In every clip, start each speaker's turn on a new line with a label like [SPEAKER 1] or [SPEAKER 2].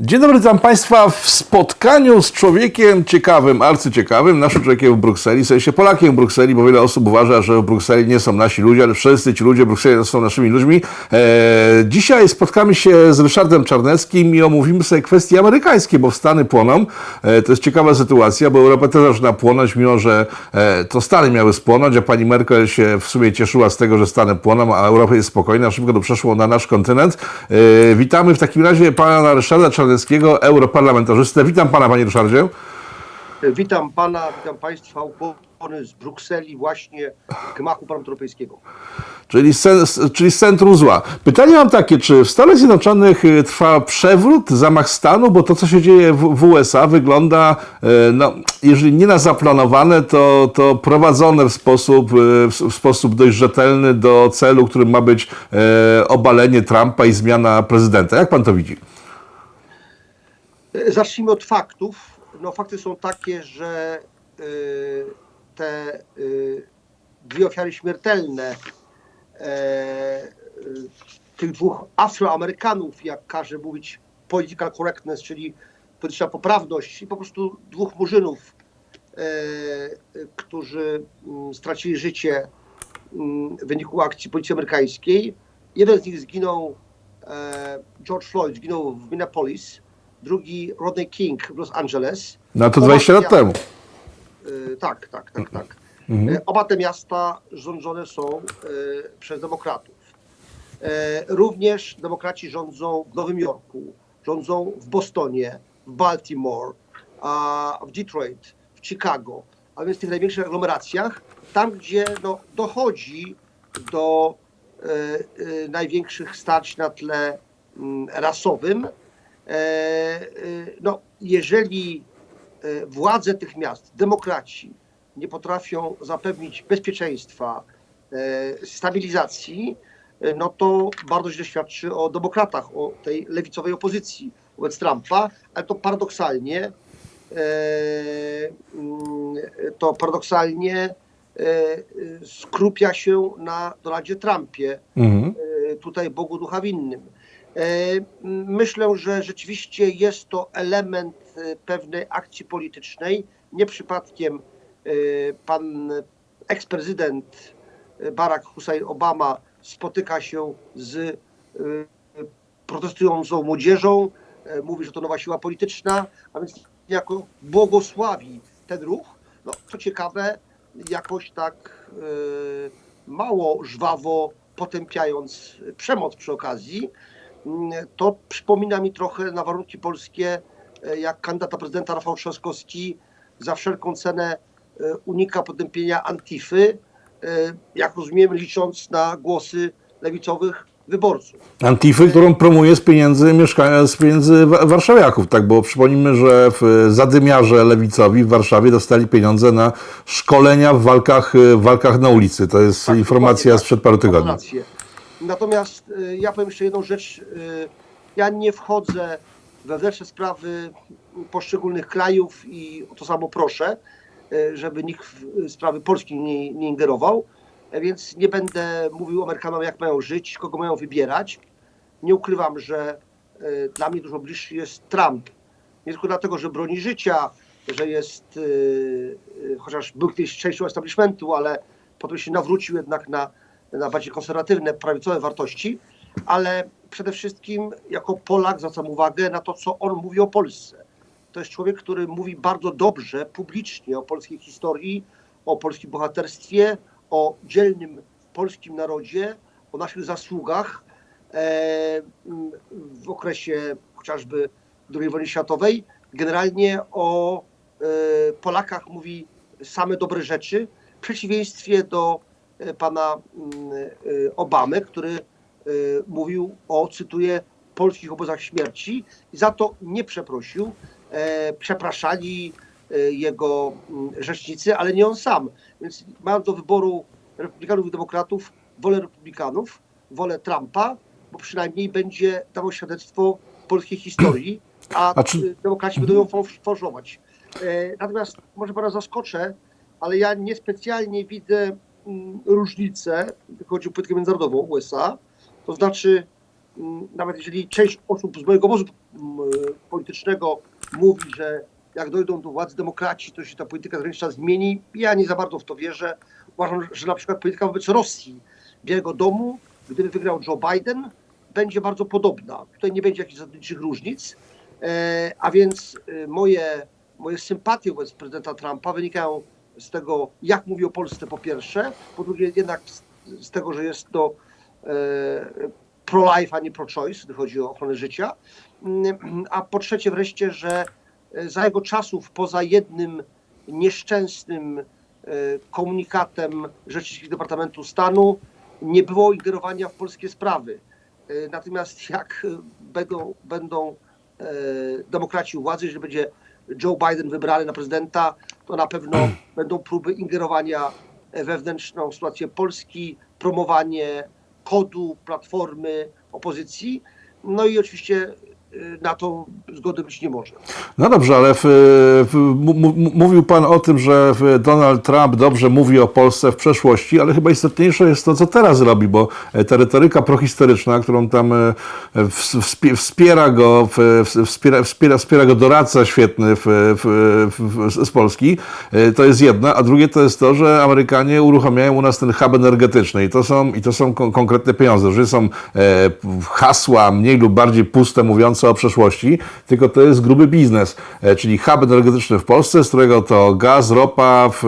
[SPEAKER 1] Dzień dobry, witam Państwa w spotkaniu z człowiekiem ciekawym, arcyciekawym, naszym człowiekiem w Brukseli, w sensie Polakiem w Brukseli, bo wiele osób uważa, że w Brukseli nie są nasi ludzie, ale wszyscy ci ludzie w Brukseli są naszymi ludźmi. E, dzisiaj spotkamy się z Ryszardem Czarneckim i omówimy sobie kwestie amerykańskie, bo Stany płoną. E, to jest ciekawa sytuacja, bo Europa też zaczyna płonąć, mimo że e, to Stany miały spłonąć, a pani Merkel się w sumie cieszyła z tego, że Stany płoną, a Europa jest spokojna, szybko to przeszło na nasz kontynent. E, witamy w takim razie pana Ryszarda Czarneckiego, europarlamentarzystę. Witam pana, panie Ryszardzie.
[SPEAKER 2] Witam pana, witam państwa, ukłony z Brukseli, właśnie gmachu Parlamentu Europejskiego.
[SPEAKER 1] Czyli z, czyli z centrum zła. Pytanie mam takie, czy w Stanach Zjednoczonych y, trwa przewrót, zamach stanu, bo to, co się dzieje w, w USA, wygląda, e, no, jeżeli nie na zaplanowane, to, to prowadzone w sposób, e, w, sposób dość rzetelny do celu, którym ma być obalenie Trumpa i zmiana prezydenta. Jak pan to widzi?
[SPEAKER 2] Zacznijmy od faktów. No, fakty są takie, że y, te y, dwie ofiary śmiertelne e, y, tych dwóch Afroamerykanów, jak każe mówić political correctness, czyli polityczna poprawność i po prostu dwóch murzynów, e, którzy mm, stracili życie mm, w wyniku akcji policji amerykańskiej. Jeden z nich zginął, e, George Floyd zginął w Minneapolis, drugi Rodney King w Los Angeles.
[SPEAKER 1] No to
[SPEAKER 2] Oba
[SPEAKER 1] 20 lat temu.
[SPEAKER 2] Y, Tak, tak, tak, tak. Y, Oba te miasta rządzone są y, przez demokratów. Również demokraci rządzą w Nowym Jorku, rządzą w Bostonie, w Baltimore, w Detroit, w Chicago, a więc w tych największych aglomeracjach, tam gdzie no, dochodzi do największych starć na tle mm, rasowym. E, y, no, jeżeli e, władze tych miast, demokraci, nie potrafią zapewnić bezpieczeństwa, e, stabilizacji, e, no to bardzo źle świadczy o demokratach, o tej lewicowej opozycji wobec Trumpa, ale to paradoksalnie, e, mm, to paradoksalnie e, e, skrupia się na Donaldzie Trumpie,
[SPEAKER 1] Mhm.
[SPEAKER 2] e, tutaj Bogu ducha winnym. E, Myślę, że rzeczywiście jest to element e, pewnej akcji politycznej. Nie przypadkiem e, pan eksprezydent Barack Hussein Obama spotyka się z protestującą młodzieżą, mówi, że to nowa siła polityczna, a więc jako błogosławi ten ruch. No, co ciekawe, jakoś tak mało żwawo potępiając przemoc przy okazji, to przypomina mi trochę na warunki polskie, e, jak kandydata prezydenta Rafał Trzaskowski za wszelką cenę e, unika potępienia Antify, e, jak rozumiem, licząc na głosy lewicowych wyborców.
[SPEAKER 1] Antify, którą promuje z pieniędzy mieszkania, z pieniędzy wa- warszawiaków, tak, bo przypomnijmy, że w zadymiarze lewicowi w Warszawie dostali pieniądze na szkolenia w walkach, w walkach na ulicy. To jest
[SPEAKER 2] Tak,
[SPEAKER 1] informacja
[SPEAKER 2] dokładnie,
[SPEAKER 1] sprzed paru
[SPEAKER 2] tak,
[SPEAKER 1] tygodni.
[SPEAKER 2] rację. Natomiast y, ja powiem jeszcze jedną rzecz. y, Ja nie wchodzę we wewnętrzne sprawy poszczególnych krajów i o to samo proszę, y, żeby nikt w sprawy Polski nie, nie ingerował. E, Więc nie będę mówił Amerykanom, jak mają żyć, kogo mają wybierać. Nie ukrywam, że dla mnie dużo bliższy jest Trump. Nie tylko dlatego, że broni życia, że jest, chociaż był kiedyś częścią establishmentu, ale potem się nawrócił jednak na, na bardziej konserwatywne, prawicowe wartości, ale przede wszystkim jako Polak zwracam uwagę na to, co on mówi o Polsce. To jest człowiek, który mówi bardzo dobrze, publicznie o polskiej historii, o polskim bohaterstwie, o dzielnym polskim narodzie, o naszych zasługach e, w okresie chociażby II wojny światowej. Generalnie o e, Polakach mówi same dobre rzeczy, w przeciwieństwie do pana mm, e, Obamy, który e, mówił o, cytuję, polskich obozach śmierci i za to nie przeprosił. E, Przepraszali e, jego mm, rzecznicy, ale nie on sam. Więc mając do wyboru republikanów i demokratów, wolę republikanów, wolę Trumpa, bo przynajmniej będzie dawał świadectwo polskiej historii, a,
[SPEAKER 1] A czy-
[SPEAKER 2] y, demokraci będą ją fał- fałszować. E, Natomiast może pana zaskoczę, ale ja niespecjalnie widzę różnicę, gdy chodzi o politykę międzynarodową USA. To znaczy mm, nawet jeżeli część osób z mojego obozu mm, politycznego mówi, że jak dojdą do władzy demokraci, to się ta polityka zagraniczna zmieni, ja nie za bardzo w to wierzę. Uważam, że na przykład polityka wobec Rosji, Białego Domu, gdyby wygrał Joe Biden, będzie bardzo podobna. Tutaj nie będzie jakichś zasadniczych różnic. E, a więc e, moje, moje sympatie wobec prezydenta Trumpa wynikają z tego, jak mówi o Polsce po pierwsze, po drugie jednak z, z tego, że jest to e, pro-life, a nie pro-choice, gdy chodzi o ochronę życia, Mm, a po trzecie wreszcie, że e, za jego czasów poza jednym nieszczęsnym e, komunikatem rzeczniczki Departamentu Stanu nie było ingerowania w polskie sprawy. E, Natomiast jak będą, będą demokraci u władzy, że będzie Joe Biden wybrany na prezydenta, to na pewno będą próby ingerowania wewnętrzną sytuację Polski, promowanie kodu, platformy opozycji. No i oczywiście na to zgody być nie może.
[SPEAKER 1] No dobrze, ale w, w, mówił Pan o tym, że Donald Trump dobrze mówi o Polsce w przeszłości, ale chyba istotniejsze jest to, co teraz robi, bo e, ta retoryka prohistoryczna, którą tam e, ws- wspie- wspiera go, wspiera, wspiera, wspiera go doradca świetny w, z Polski, e, to jest jedna, a drugie to jest to, że Amerykanie uruchamiają u nas ten hub energetyczny i to są, i to są kon- konkretne pieniądze, że są hasła mniej lub bardziej puste, mówiące o przeszłości, tylko to jest gruby biznes, e, czyli hub energetyczny w Polsce, z którego to gaz, ropa w,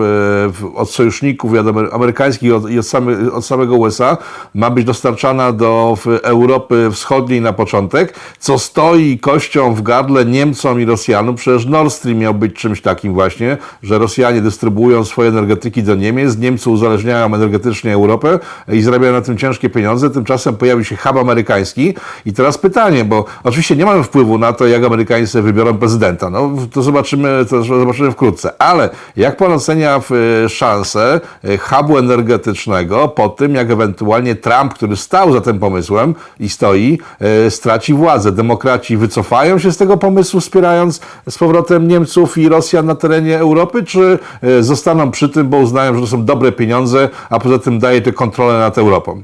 [SPEAKER 1] w, od sojuszników amerykańskich i od, i od, same, od samego USA ma być dostarczana do Europy Wschodniej na początek, co stoi kością w gardle Niemcom i Rosjanom. Przecież Nord Stream miał być czymś takim właśnie, że Rosjanie dystrybuują swoje energetyki do Niemiec, Niemcy uzależniają energetycznie Europę i zarabiają na tym ciężkie pieniądze. Tymczasem pojawił się hub amerykański i teraz pytanie, bo oczywiście nie mamy wpływu na to, jak Amerykanie wybiorą prezydenta. No, to zobaczymy, to zobaczymy wkrótce. Ale jak pan ocenia e, szansę e, hubu energetycznego po tym, jak ewentualnie Trump, który stał za tym pomysłem i stoi, e, straci władzę? Demokraci wycofają się z tego pomysłu, wspierając z powrotem Niemców i Rosjan na terenie Europy, czy zostaną przy tym, bo uznają, że to są dobre pieniądze, a poza tym daje to kontrolę nad Europą?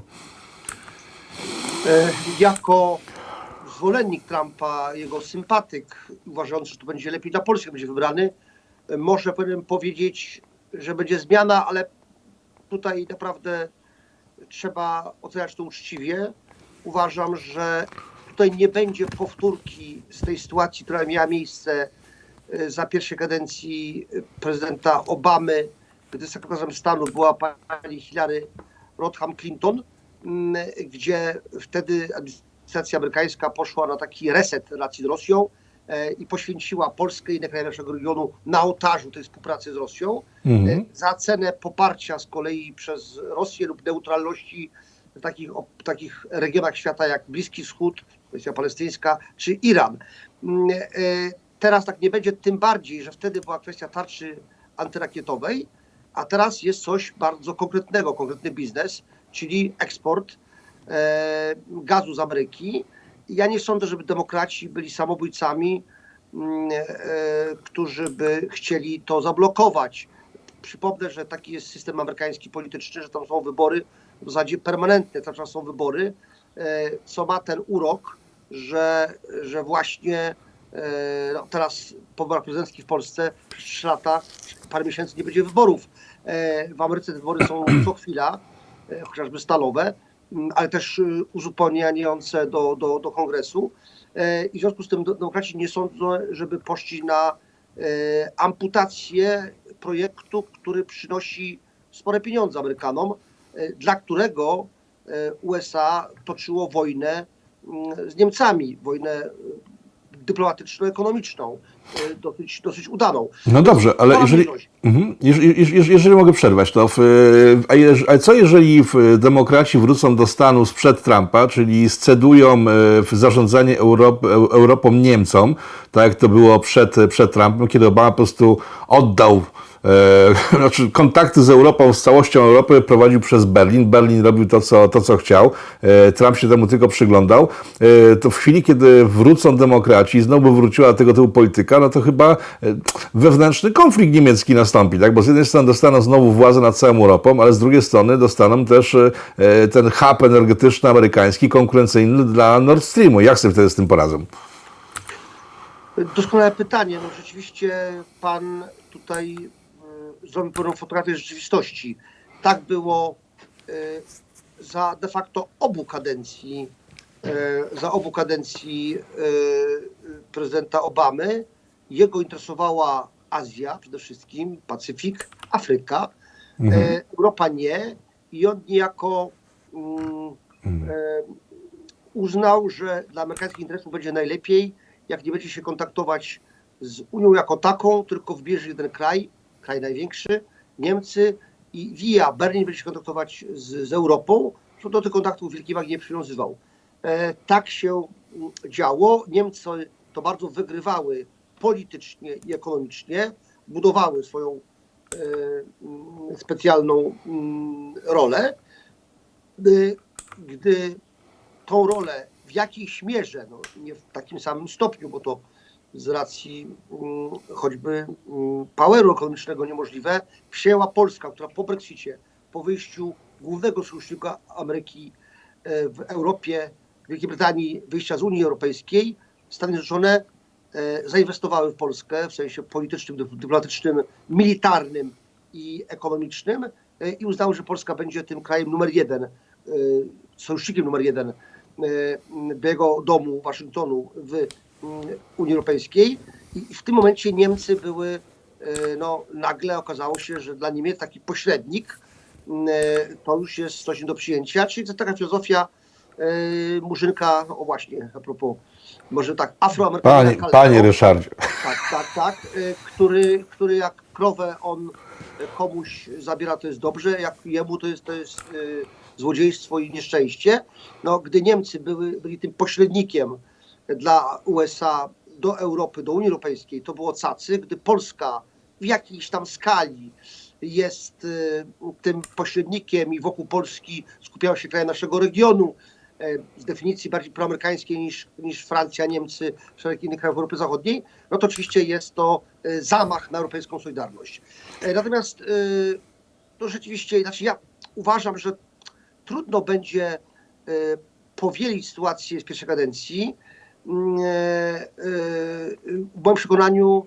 [SPEAKER 2] Jako zwolennik Trumpa, jego sympatyk, uważając, że to będzie lepiej dla Polski, będzie wybrany, może powiedzieć, że będzie zmiana, ale tutaj naprawdę trzeba oceniać to uczciwie. Uważam, że tutaj nie będzie powtórki z tej sytuacji, która miała miejsce e, za pierwszej kadencji prezydenta Obamy, gdy sekretarzem stanu była pani Hillary Rodham Clinton, gdzie wtedy administracja amerykańska poszła na taki reset relacji z Rosją e, i poświęciła Polskę i inne kraje naszego regionu na ołtarzu tej współpracy z Rosją.
[SPEAKER 1] Mhm.
[SPEAKER 2] E, Za cenę poparcia z kolei przez Rosję lub neutralności w takich, o- takich regionach świata jak Bliski Wschód, kwestia palestyńska, czy Iran. Mm, e, Teraz tak nie będzie, tym bardziej, że wtedy była kwestia tarczy antyrakietowej, a teraz jest coś bardzo konkretnego, konkretny biznes, czyli eksport gazu z Ameryki. Ja nie sądzę, żeby demokraci byli samobójcami, mm, e, którzy by chcieli to zablokować. Przypomnę, że taki jest system amerykański polityczny, że tam są wybory w zasadzie permanentne, cały czas są wybory, e, co ma ten urok, że, że właśnie e, no teraz po wyborach prezydenckich w Polsce przez 3 lata, parę miesięcy nie będzie wyborów. E, W Ameryce te wybory są co chwila, e, chociażby stalowe, ale też y, uzupełniające do, do, do kongresu. E, I w związku z tym demokraci nie sądzą, żeby poszli na e, amputację projektu, który przynosi spore pieniądze Amerykanom, e, dla którego USA toczyło wojnę mm, z Niemcami, wojnę dyplomatyczno-ekonomiczną, e, dosyć, dosyć udaną.
[SPEAKER 1] No dobrze, ale jeżeli, mhm, jeżeli, jeżeli, mogę przerwać, to w, a, jeż, a co jeżeli w, demokraci wrócą do stanu sprzed Trumpa, czyli scedują e, w zarządzanie Europ, Eu- Europą Niemcom, tak jak to było przed, przed Trumpem, kiedy Obama po prostu oddał e, znaczy kontakty z Europą, z całością Europy prowadził przez Berlin. Berlin robił to, co, to, co chciał. E, Trump się temu tylko przyglądał. E, to w chwili, kiedy wrócą demokraci, znowu wróciła tego typu polityka, no to chyba e, wewnętrzny konflikt niemiecki nastąpi, tak? Bo z jednej strony dostaną znowu władzę nad całą Europą, ale z drugiej strony dostaną też e, e, ten hub energetyczny amerykański, konkurencyjny dla Nord Streamu. Jak sobie wtedy z tym poradzą?
[SPEAKER 2] Doskonałe pytanie. No rzeczywiście pan tutaj zrobił pewną fotografię rzeczywistości. Tak było y, za de facto obu kadencji, y, za obu kadencji y, prezydenta Obamy. Jego interesowała Azja przede wszystkim, Pacyfik, Afryka. E, Europa nie. I on niejako mm, e, uznał, że dla amerykańskich interesów będzie najlepiej, jak nie będzie się kontaktować z Unią jako taką, tylko wybierze jeden kraj, kraj największy, Niemcy i via Berlin będzie się kontaktować z, z Europą, co do tych kontaktów wielkiej wagi nie przywiązywał. E, tak się działo. Niemcy to bardzo wygrywały politycznie i ekonomicznie, budowały swoją e, specjalną mm, rolę. Gdy, gdy tą rolę w jakiejś mierze, no nie w takim samym stopniu, bo to z racji mm, choćby mm, poweru ekonomicznego niemożliwe, przyjęła Polska, która po Brexicie, po wyjściu głównego sojusznika Ameryki e, w Europie, Wielkiej Brytanii, wyjścia z Unii Europejskiej, Stany Zjednoczone e, zainwestowały w Polskę w sensie politycznym, dyp- dyplomatycznym, militarnym i ekonomicznym e, i uznały, że Polska będzie tym krajem numer jeden, sojusznikiem numer jeden do jego domu, Waszyngtonu w Unii Europejskiej. I w tym momencie Niemcy były, e, no nagle okazało się, że dla Niemiec taki pośrednik e, to już jest coś do przyjęcia, czyli to taka filozofia Murzynka, o właśnie, a propos, może tak, afroamerykanina
[SPEAKER 1] Panie, panie Ryszardzie.
[SPEAKER 2] Tak, tak, tak. y, Który, który jak krowę on y, komuś zabiera, to jest dobrze, jak jemu to jest, to jest y, złodziejstwo i nieszczęście. No, gdy Niemcy były, byli tym pośrednikiem dla USA do Europy, do Unii Europejskiej, to było cacy. Gdy Polska w jakiejś tam skali jest y, tym pośrednikiem i wokół Polski skupiały się kraje naszego regionu, e, z definicji bardziej proamerykańskiej niż, niż Francja, Niemcy, szereg innych krajów Europy Zachodniej, no to oczywiście jest to e, zamach na europejską solidarność. E, Natomiast to rzeczywiście, znaczy ja uważam, że trudno będzie powielić sytuację z pierwszej kadencji. Mm, e, e, W moim przekonaniu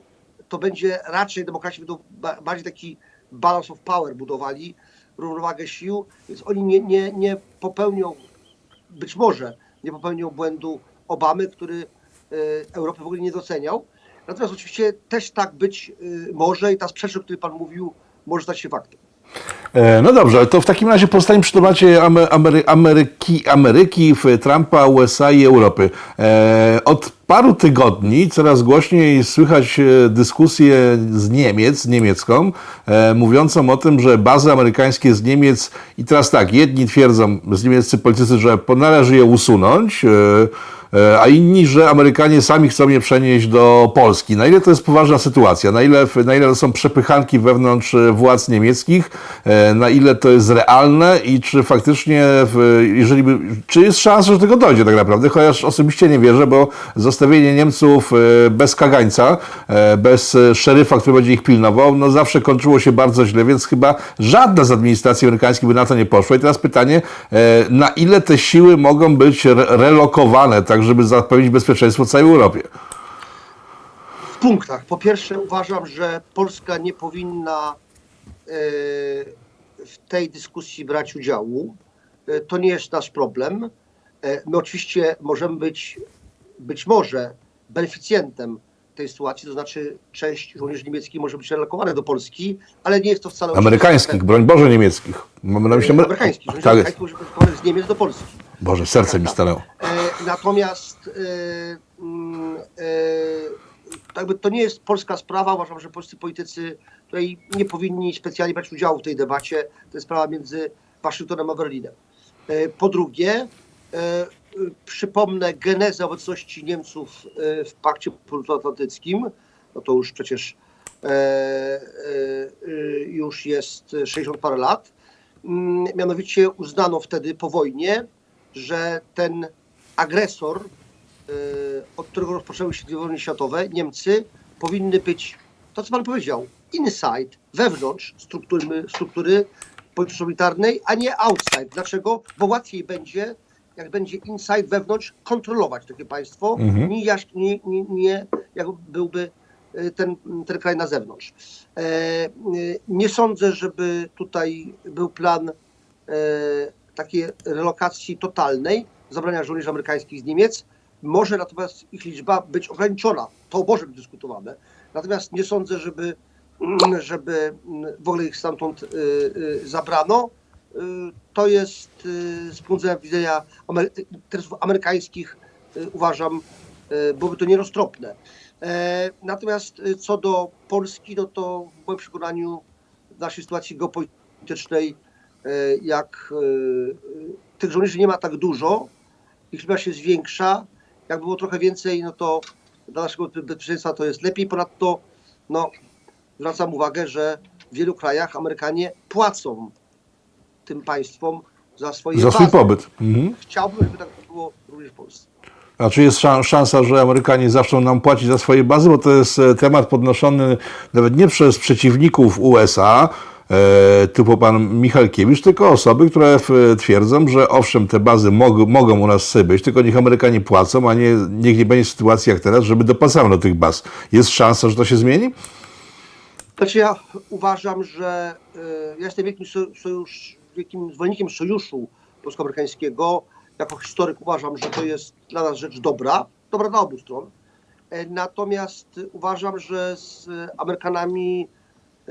[SPEAKER 2] to będzie raczej demokraci będą ba- bardziej taki balance of power budowali, równowagę sił, więc oni nie, nie, nie popełnią, być może nie popełnią błędu Obamy, który e, Europy w ogóle nie doceniał. Natomiast oczywiście też tak być może i ta sprzeczność, o której Pan mówił, może stać się faktem.
[SPEAKER 1] E, No dobrze, ale to w takim razie pozostańmy przy temacie Ame- Amery, Ameryki, Ameryki, Trumpa, USA i Europy. E, Od paru tygodni coraz głośniej słychać e, dyskusję z Niemiec, z niemiecką, mówiącą o tym, że bazy amerykańskie z Niemiec, i teraz tak, jedni twierdzą, z niemieccy politycy, że należy je usunąć, a inni, że Amerykanie sami chcą je przenieść do Polski. Na ile to jest poważna sytuacja? Na ile, na ile to są przepychanki wewnątrz e, władz niemieckich? E, Na ile to jest realne i czy faktycznie, jeżeli by, czy jest szansa, że tego dojdzie tak naprawdę? Chociaż osobiście nie wierzę, bo zostawienie Niemców e, bez kagańca, e, bez e, szeryfa, który będzie ich pilnował, no zawsze kończyło się bardzo źle, więc chyba żadna z administracji amerykańskich by na to nie poszła. I teraz pytanie, e, na ile te siły mogą być re- relokowane, tak żeby zapewnić bezpieczeństwo całej Europie?
[SPEAKER 2] W punktach. Po pierwsze uważam, że Polska nie powinna e, w tej dyskusji brać udziału. E, To nie jest nasz problem. E, My oczywiście możemy być, być może, beneficjentem tej sytuacji, to znaczy część żołnierzy niemieckich może być relokowana do Polski, ale nie jest to wcale
[SPEAKER 1] Amerykańskich, broń Boże niemieckich. Mamy na myśli Amery-
[SPEAKER 2] amerykańskich. Żołnierzy
[SPEAKER 1] Tak
[SPEAKER 2] amerykańskich może być z Niemiec do Polski.
[SPEAKER 1] Boże, serce mi stanęło.
[SPEAKER 2] E, Natomiast e, mm, e, jakby to nie jest polska sprawa. Uważam, że polscy politycy tutaj nie powinni specjalnie brać udziału w tej debacie. To jest sprawa między Waszyngtonem a Berlinem. Po drugie, przypomnę genezę obecności Niemców w Pakcie Północnoatlantyckim. No to już przecież już jest 60 parę lat. Mm, Mianowicie uznano wtedy po wojnie, że ten agresor, e, od którego rozpoczęły się dwie wojny światowe, Niemcy, powinny być, to co pan powiedział, inside, wewnątrz struktury, struktury polityczno-militarnej, a nie outside. Dlaczego? Bo łatwiej będzie, jak będzie inside, wewnątrz, kontrolować takie państwo,
[SPEAKER 1] Mhm.
[SPEAKER 2] nie, nie, nie, nie jak byłby e, ten, ten kraj na zewnątrz. E, e, nie sądzę, żeby tutaj był plan e, takiej relokacji totalnej, zabrania żołnierzy amerykańskich z Niemiec. Może natomiast ich liczba być ograniczona. To może być dyskutowane. Natomiast nie sądzę, żeby, mm, żeby mm, w ogóle ich stamtąd y, y, zabrano. Y, To jest z punktu widzenia interesów amerykańskich uważam, byłoby to nieroztropne. E, Natomiast co do Polski, no to w moim przekonaniu w naszej sytuacji geopolitycznej, jak tych żołnierzy nie ma tak dużo, ich liczba się zwiększa. Jak było trochę więcej, no to dla naszego bezpieczeństwa to jest lepiej. Ponadto, no, zwracam uwagę, że w wielu krajach Amerykanie płacą tym państwom za swoje
[SPEAKER 1] Za swój
[SPEAKER 2] bazy.
[SPEAKER 1] pobyt. Mhm.
[SPEAKER 2] Chciałbym, żeby tak było również w Polsce.
[SPEAKER 1] A czy jest szan- szansa, że Amerykanie zaczną nam płacić za swoje bazy? Bo to jest e, temat podnoszony nawet nie przez przeciwników USA, typu pan Michalkiewicz, tylko osoby, które f- twierdzą, że owszem, te bazy mog- mogą u nas być, tylko niech Amerykanie płacą, a nie, niech nie będzie sytuacji jak teraz, żeby dopłacano do tych baz. Jest szansa, że to się zmieni?
[SPEAKER 2] Znaczy ja uważam, że y, ja jestem wielkim, so- sojusz, wielkim zwolennikiem sojuszu polsko-amerykańskiego. Jako historyk uważam, że to jest dla nas rzecz dobra, dobra dla obu stron. E, Natomiast uważam, że z Amerykanami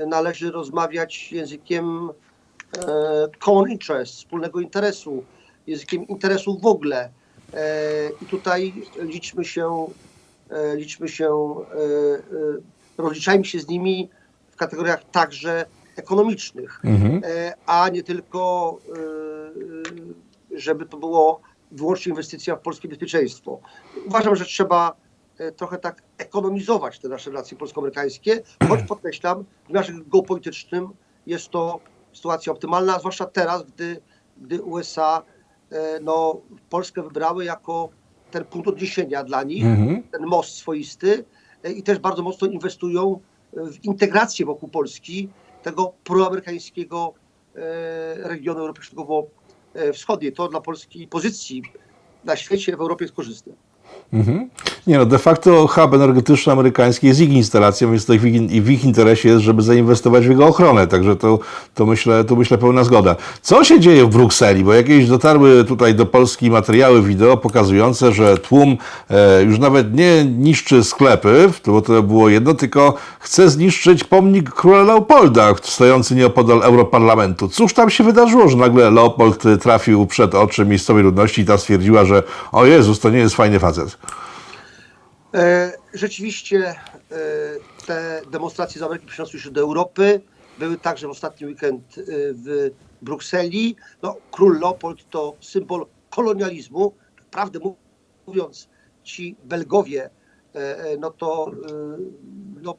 [SPEAKER 2] należy rozmawiać językiem e, common interest, wspólnego interesu, językiem interesu w ogóle. E, I tutaj liczmy się, e, liczmy się, rozliczajmy się z nimi w kategoriach także ekonomicznych,
[SPEAKER 1] Mhm.
[SPEAKER 2] a nie tylko, żeby to było wyłącznie inwestycja w polskie bezpieczeństwo. Uważam, że trzeba trochę tak ekonomizować te nasze relacje polsko-amerykańskie, choć podkreślam, w wymiarze geopolitycznym jest to sytuacja optymalna, zwłaszcza teraz, gdy, gdy USA e, no, Polskę wybrały jako ten punkt odniesienia dla nich,
[SPEAKER 1] Mhm.
[SPEAKER 2] ten most swoisty e, i też bardzo mocno inwestują e, w integrację wokół Polski tego proamerykańskiego regionu Europy Środkowo-Wschodniej. To dla polskiej pozycji na świecie, w Europie jest korzystne.
[SPEAKER 1] Mhm. Nie no, de facto hub energetyczny amerykański jest ich instalacją, więc to ich, i w ich interesie jest, żeby zainwestować w jego ochronę, także to, to, myślę, to myślę pełna zgoda. Co się dzieje w Brukseli? Bo jakieś dotarły tutaj do Polski materiały wideo pokazujące, że tłum e, już nawet nie niszczy sklepy, bo to było jedno, tylko chce zniszczyć pomnik króla Leopolda, stojący nieopodal Europarlamentu. Cóż tam się wydarzyło, że nagle Leopold trafił przed oczy miejscowej ludności i ta stwierdziła, że o Jezus, to nie jest fajny facet.
[SPEAKER 2] E, Rzeczywiście e, te demonstracje z Ameryki przeniosły się do Europy. Były także w ostatni weekend e, w Brukseli. No, król Leopold to symbol kolonializmu. Prawdę mówiąc, ci Belgowie, no to no,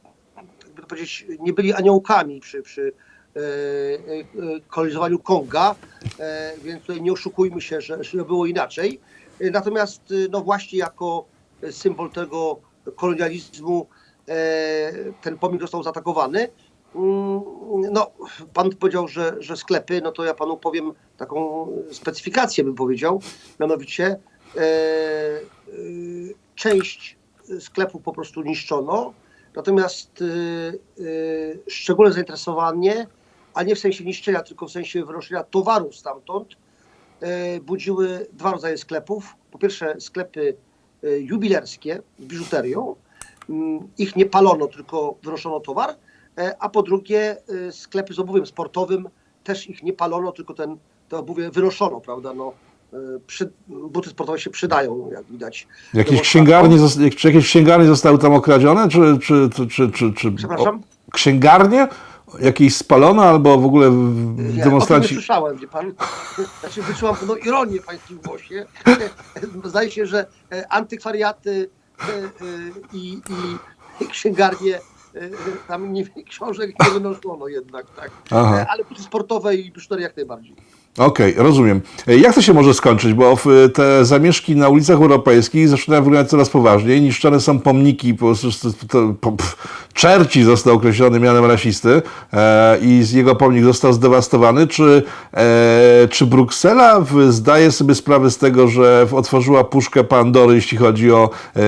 [SPEAKER 2] jakby powiedzieć, nie byli aniołkami przy, przy kolonizowaniu Konga, więc tutaj nie oszukujmy się, że, że było inaczej. Natomiast e, no właśnie jako symbol tego kolonializmu e, ten pomnik został zaatakowany. Mm, No, pan powiedział, że, że sklepy, no to ja panu powiem taką specyfikację, bym powiedział. Mianowicie e, e, część sklepów po prostu niszczono, natomiast e, szczególne zainteresowanie, a nie w sensie niszczenia, tylko w sensie wynoszenia towarów stamtąd, budziły dwa rodzaje sklepów. Po pierwsze sklepy e, jubilerskie z biżuterią. Mm, Ich nie palono, tylko wynoszono towar. E, A po drugie e, sklepy z obuwiem sportowym też ich nie palono, tylko ten, te obuwie wynoszono, prawda? No, e, przy, buty sportowe się przydają, jak widać.
[SPEAKER 1] Jakieś księgarnie, zos- czy jakieś księgarnie zostały tam okradzione? Czy, czy, czy, czy, czy, czy
[SPEAKER 2] Przepraszam?
[SPEAKER 1] o, księgarnie? Jakieś spalono albo w ogóle
[SPEAKER 2] o tym nie słyszałem, wie pan. Znaczy wyczułam pewną ironię w pańskim głosie. Zdaje się, że e, antykwariaty e, e, i, i, i księgarnie tam nie, książek nie wynoszono jednak, tak.
[SPEAKER 1] Aha.
[SPEAKER 2] Ale sportowe i biżuteria jak najbardziej.
[SPEAKER 1] Okej, rozumiem. E, Jak to się może skończyć? Bo e, te zamieszki na ulicach europejskich zaczynają wyglądać coraz poważniej. Niszczone są pomniki, po prostu to, po, Churchill został określony mianem rasisty e, i jego pomnik został zdewastowany. Czy, e, czy Bruksela zdaje sobie sprawę z tego, że otworzyła puszkę Pandory, jeśli chodzi o e,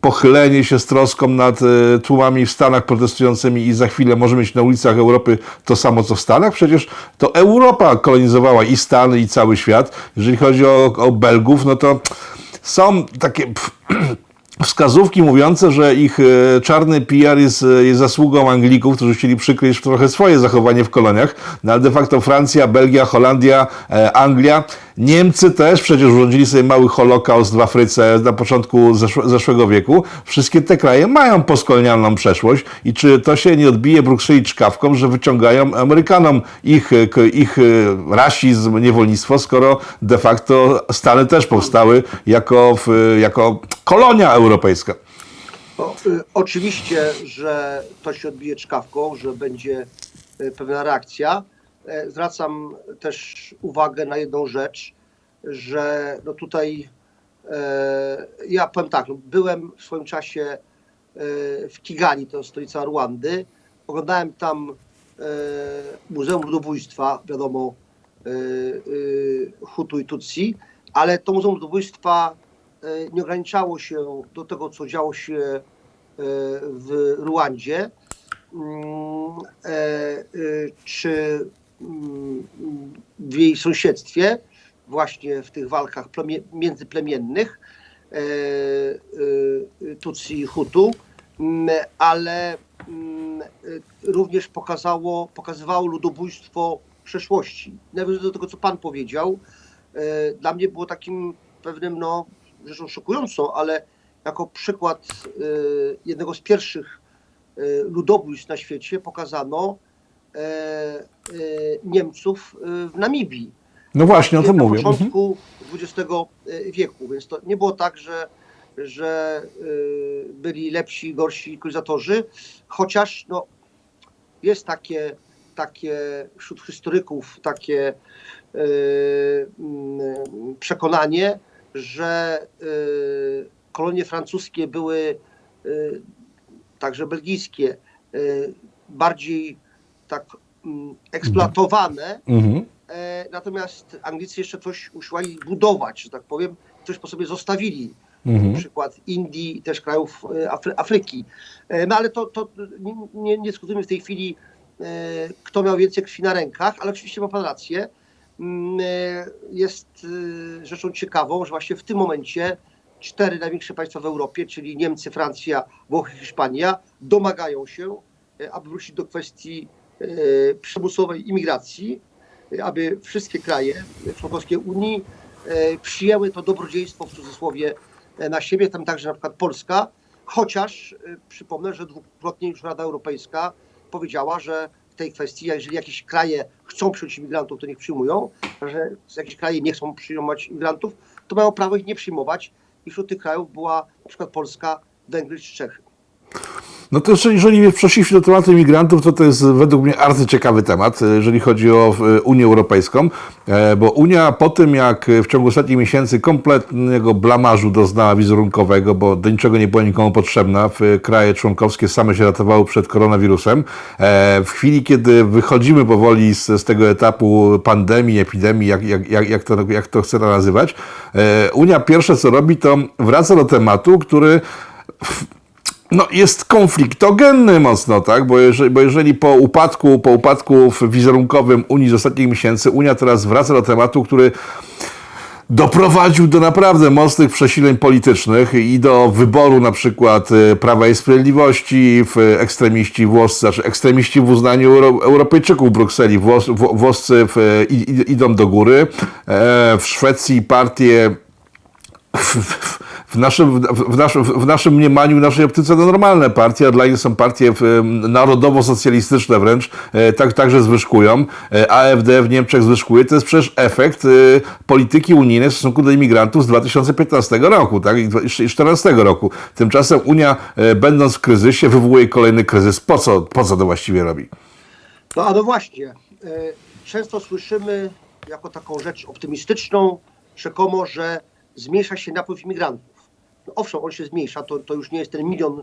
[SPEAKER 1] pochylenie się z troską nad e, tłumami w Stanach protestującymi i za chwilę może mieć na ulicach Europy to samo, co w Stanach? Przecież to Europa kolonizowała i Stany, i cały świat. Jeżeli chodzi o, o Belgów, no to są takie... Wskazówki mówiące, że ich e, czarny PR jest, e, jest zasługą Anglików, którzy chcieli przykryć trochę swoje zachowanie w koloniach, no ale de facto Francja, Belgia, Holandia, e, Anglia, Niemcy też przecież urządzili sobie mały holokaust w Afryce na początku zeszłe, zeszłego wieku. Wszystkie te kraje mają postkolonialną przeszłość i czy to się nie odbije Brukseli czkawką, że wyciągają Amerykanom ich, ich rasizm, niewolnictwo, skoro de facto Stany też powstały jako, w, jako kolonia europejska.
[SPEAKER 2] Y, oczywiście, że to się odbije czkawką, że będzie y, pewna reakcja. E, Zwracam też uwagę na jedną rzecz, że no tutaj e, ja powiem tak, no byłem w swoim czasie e, w Kigali, to stolica Rwandy. Oglądałem tam Muzeum Ludobójstwa, wiadomo, Hutu i Tutsi, ale to Muzeum Ludobójstwa nie ograniczało się do tego, co działo się w Ruandzie, mm, czy w jej sąsiedztwie, właśnie w tych walkach plemie- międzyplemiennych e, e, Tutsi i Hutu, mm, ale mm, również pokazało, pokazywało ludobójstwo przeszłości. Nawiązując do tego, co Pan powiedział, e, dla mnie było takim pewnym, no, rzeczą szokującą, ale jako przykład jednego z pierwszych ludobójstw na świecie pokazano Niemców e, w Namibii
[SPEAKER 1] No właśnie, o tym
[SPEAKER 2] na
[SPEAKER 1] mówię. Mhm.
[SPEAKER 2] początku XX wieku, więc to nie było tak, że, że byli lepsi, gorsi kolonizatorzy, chociaż no, jest takie, takie wśród historyków takie mm, przekonanie, że kolonie francuskie były także belgijskie bardziej tak mm, eksploatowane
[SPEAKER 1] Mhm.
[SPEAKER 2] E, Natomiast Anglicy jeszcze coś usiłowali budować, że tak powiem, coś po sobie zostawili.
[SPEAKER 1] Mhm.
[SPEAKER 2] Przykład Indii i też krajów e, Afry, Afryki. E, No ale to, to nie, nie, dyskutujemy w tej chwili, e, kto miał więcej krwi na rękach, ale oczywiście ma Pan rację. Mm, Jest rzeczą ciekawą, że właśnie w tym momencie cztery największe państwa w Europie, czyli Niemcy, Francja, Włochy, Hiszpania, domagają się, aby wrócić do kwestii przymusowej imigracji, aby wszystkie kraje członkowskie Unii e, przyjęły to dobrodziejstwo w cudzysłowie e, na siebie, tam także na przykład Polska, chociaż e, przypomnę, że dwukrotnie już Rada Europejska powiedziała, że w tej kwestii, jeżeli jakieś kraje chcą przyjąć imigrantów, to niech przyjmują, a że jakieś kraje nie chcą przyjmować imigrantów, to mają prawo ich nie przyjmować i wśród tych krajów była na przykład Polska, Węgry czy Czechy.
[SPEAKER 1] No to jeżeli przeszliśmy do tematu imigrantów, to to jest według mnie arcyciekawy temat, e, jeżeli chodzi o e, Unię Europejską, e, bo Unia po tym, jak w ciągu ostatnich miesięcy kompletnego blamażu doznała wizerunkowego, bo do niczego nie była nikomu potrzebna, kraje członkowskie same się ratowały przed koronawirusem, e, w chwili, kiedy wychodzimy powoli z, z tego etapu pandemii, epidemii, jak, jak, jak, jak, to, jak to chce nazywać, e, Unia pierwsze co robi, to wraca do tematu, który no, jest konfliktogenny mocno, tak? Bo jeżeli, bo jeżeli po upadku, po upadku wizerunkowym Unii z ostatnich miesięcy, Unia teraz wraca do tematu, który doprowadził do naprawdę mocnych przesileń politycznych i do wyboru na przykład e, Prawa i Sprawiedliwości w ekstremiści włoscy, znaczy ekstremiści w uznaniu Euro, Europejczyków w Brukseli, włos, wło- włoscy w, i, idą do góry. E, w Szwecji partie w, w, w naszym, w, naszym, w naszym mniemaniu, w naszej optyce to normalne partie, a dla nich są partie narodowo-socjalistyczne wręcz, e, tak, także zwyżkują. E, AfD w Niemczech zwyżkuje. To jest przecież efekt e, polityki unijnej w stosunku do imigrantów z 2015 roku tak, i 2014 roku. Tymczasem Unia, będąc w kryzysie, wywołuje kolejny kryzys. Po co, po co to właściwie robi?
[SPEAKER 2] No a no właśnie, często słyszymy jako taką rzecz optymistyczną, rzekomo, że zmniejsza się napływ imigrantów. Owszem, on się zmniejsza, to, to już nie jest ten milion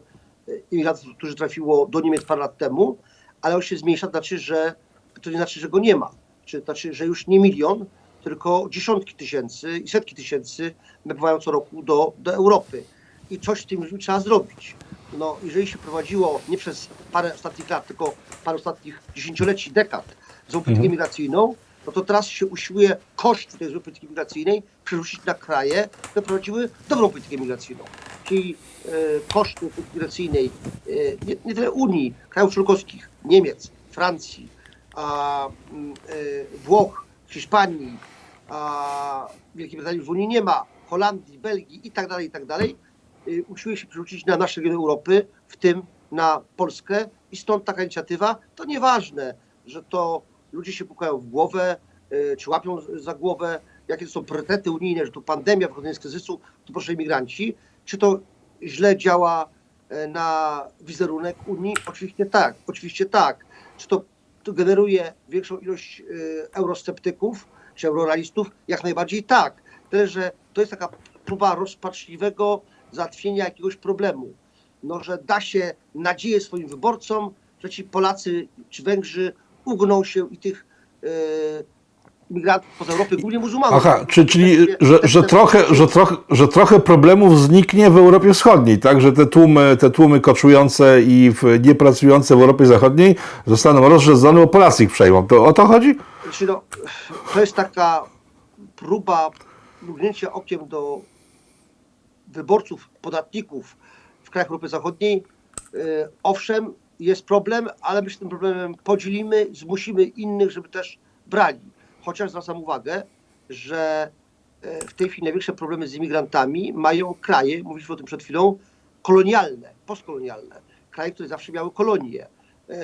[SPEAKER 2] e, imigrantów, którzy trafiło do Niemiec parę lat temu, ale on się zmniejsza, to znaczy, że to nie znaczy, że go nie ma. Czy to znaczy, że już nie milion, tylko dziesiątki tysięcy i setki tysięcy napływają co roku do, do Europy. I coś z tym ludźmi trzeba zrobić. No, jeżeli się prowadziło nie przez parę ostatnich lat, tylko parę ostatnich dziesięcioleci, dekad złą politykę migracyjną, no to teraz się usiłuje koszty tej złej polityki migracyjnej przerzucić na kraje, które prowadziły dobrą politykę migracyjną. Czyli e, koszty migracyjnej e, nie, nie tyle Unii, krajów członkowskich, Niemiec, Francji, a, e, Włoch, Hiszpanii, a Wielkiej Brytanii już Unii nie ma, Holandii, Belgii i tak dalej, i tak dalej, y, usiłuje się przerzucić na nasze regiony Europy, w tym na Polskę i stąd taka inicjatywa. To nieważne, że to ludzie się pukają w głowę, y, czy łapią za głowę, jakie to są priorytety unijne, że tu pandemia, wychodzenie z kryzysu, to proszę imigranci. Czy to źle działa e, na wizerunek Unii? Oczywiście tak, oczywiście tak. Czy to, to generuje większą ilość y, eurosceptyków, czy eurorealistów? Jak najbardziej tak. Tyle, że to jest taka próba rozpaczliwego załatwienia jakiegoś problemu. No, że da się nadzieję swoim wyborcom, że ci Polacy czy Węgrzy ugną się i tych e, migrantów poza Europy, głównie muzułmanów.
[SPEAKER 1] Aha, czy, czyli że, że, trochę, że, trochę, że trochę problemów zniknie w Europie Wschodniej, tak? Że te tłumy, te tłumy koczujące i niepracujące w Europie Zachodniej zostaną rozrzedzone, bo Polacy ich przejmą. To o to chodzi?
[SPEAKER 2] Znaczy, no, to jest taka próba mrugnięcia okiem do wyborców, podatników w krajach Europy Zachodniej. E, Owszem, jest problem, ale my się tym problemem podzielimy, zmusimy innych, żeby też brali. Chociaż zwracam uwagę, że e, w tej chwili największe problemy z imigrantami mają kraje, mówiliśmy o tym przed chwilą, kolonialne, postkolonialne. Kraje, które zawsze miały kolonie. E,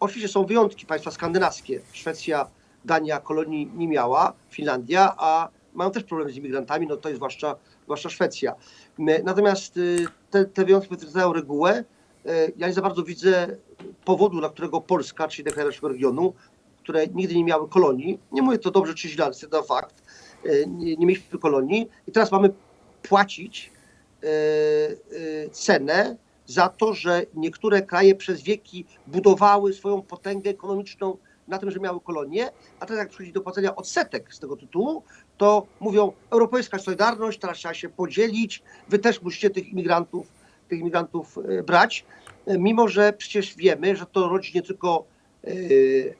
[SPEAKER 2] oczywiście są wyjątki, państwa skandynawskie. Szwecja, Dania kolonii nie miała, Finlandia, a mają też problemy z imigrantami, no to jest zwłaszcza, zwłaszcza Szwecja. M, Natomiast y, te, te wyjątki potwierdzają regułę. E, Ja nie za bardzo widzę powodu, dla którego Polska, czyli te kraje naszego regionu, które nigdy nie miały kolonii, nie mówię to dobrze czy źle, ale to fakt, e, nie, nie mieliśmy kolonii. I teraz mamy płacić e, cenę za to, że niektóre kraje przez wieki budowały swoją potęgę ekonomiczną na tym, że miały kolonie, a teraz jak przychodzi do płacenia odsetek z tego tytułu, to mówią europejska solidarność, teraz trzeba się podzielić, wy też musicie tych imigrantów, tych imigrantów e, brać, E, mimo że przecież wiemy, że to rodzi nie tylko e,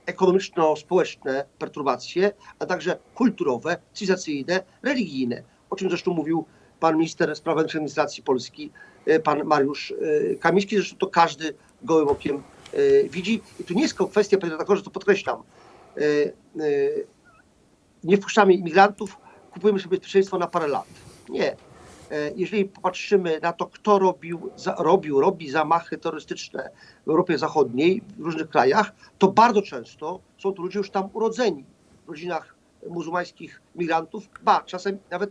[SPEAKER 2] ekonomiczno-społeczne perturbacje, a także kulturowe, cywilizacyjne, religijne, o czym zresztą mówił pan minister spraw administracji Polski, pan Mariusz Kamiński, zresztą to każdy gołym okiem widzi. I tu nie jest kwestia, panie redaktorze, to podkreślam, nie wpuszczamy imigrantów, kupujemy sobie bezpieczeństwo na parę lat. Nie. E, Jeżeli popatrzymy na to, kto robił, za, robił, robi zamachy terrorystyczne w Europie Zachodniej, w różnych krajach, to bardzo często są to ludzie już tam urodzeni w rodzinach muzułmańskich migrantów, ba, czasem nawet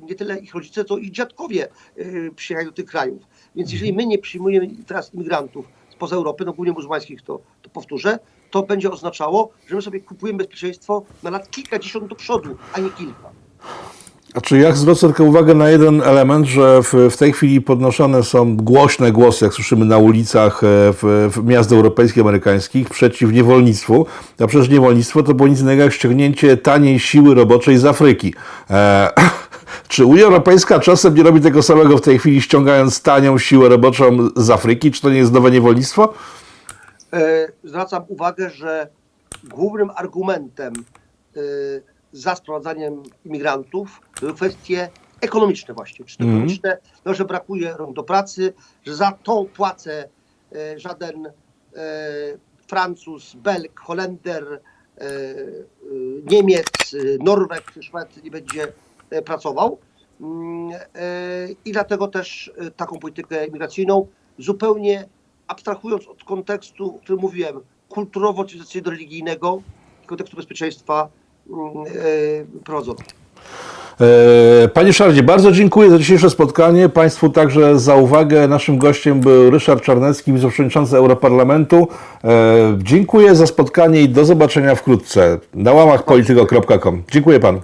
[SPEAKER 2] nie tyle ich rodzice, co ich dziadkowie y, przyjechają do tych krajów. Więc jeżeli my nie przyjmujemy teraz imigrantów spoza Europy, no głównie muzułmańskich, to, to powtórzę, to będzie oznaczało, że my sobie kupujemy bezpieczeństwo na lat kilkadziesiąt do przodu, a nie kilka.
[SPEAKER 1] Znaczy, ja zwrócę tylko uwagę na jeden element, że w, w tej chwili podnoszone są głośne głosy, jak słyszymy na ulicach e, w, w miast europejskich, amerykańskich, przeciw niewolnictwu. A przecież niewolnictwo to było nic innego jak ściągnięcie taniej siły roboczej z Afryki. E, czy Unia Europejska czasem nie robi tego samego w tej chwili, ściągając tanią siłę roboczą z Afryki? Czy to nie jest nowe niewolnictwo?
[SPEAKER 2] E, zwracam uwagę, że głównym argumentem za sprowadzaniem imigrantów kwestie ekonomiczne właśnie, czy to
[SPEAKER 1] Mhm.
[SPEAKER 2] ekonomiczne, no, że brakuje rąk do pracy, że za tą płacę e, żaden e, Francuz, Belg, Holender, e, e, Niemiec, e, Norweg, Szwed nie będzie e, pracował. Mm, e, I dlatego też taką politykę imigracyjną, zupełnie abstrahując od kontekstu, o którym mówiłem, kulturowo-cywilizacyjno-religijnego, kontekstu bezpieczeństwa mm, e, prowadzono.
[SPEAKER 1] E, Panie Szardzie, bardzo dziękuję za dzisiejsze spotkanie. Państwu także za uwagę. Naszym gościem był Ryszard Czarnecki, wiceprzewodniczący Europarlamentu. E, Dziękuję za spotkanie i do zobaczenia wkrótce na łamach polityko.com. Dziękuję panu.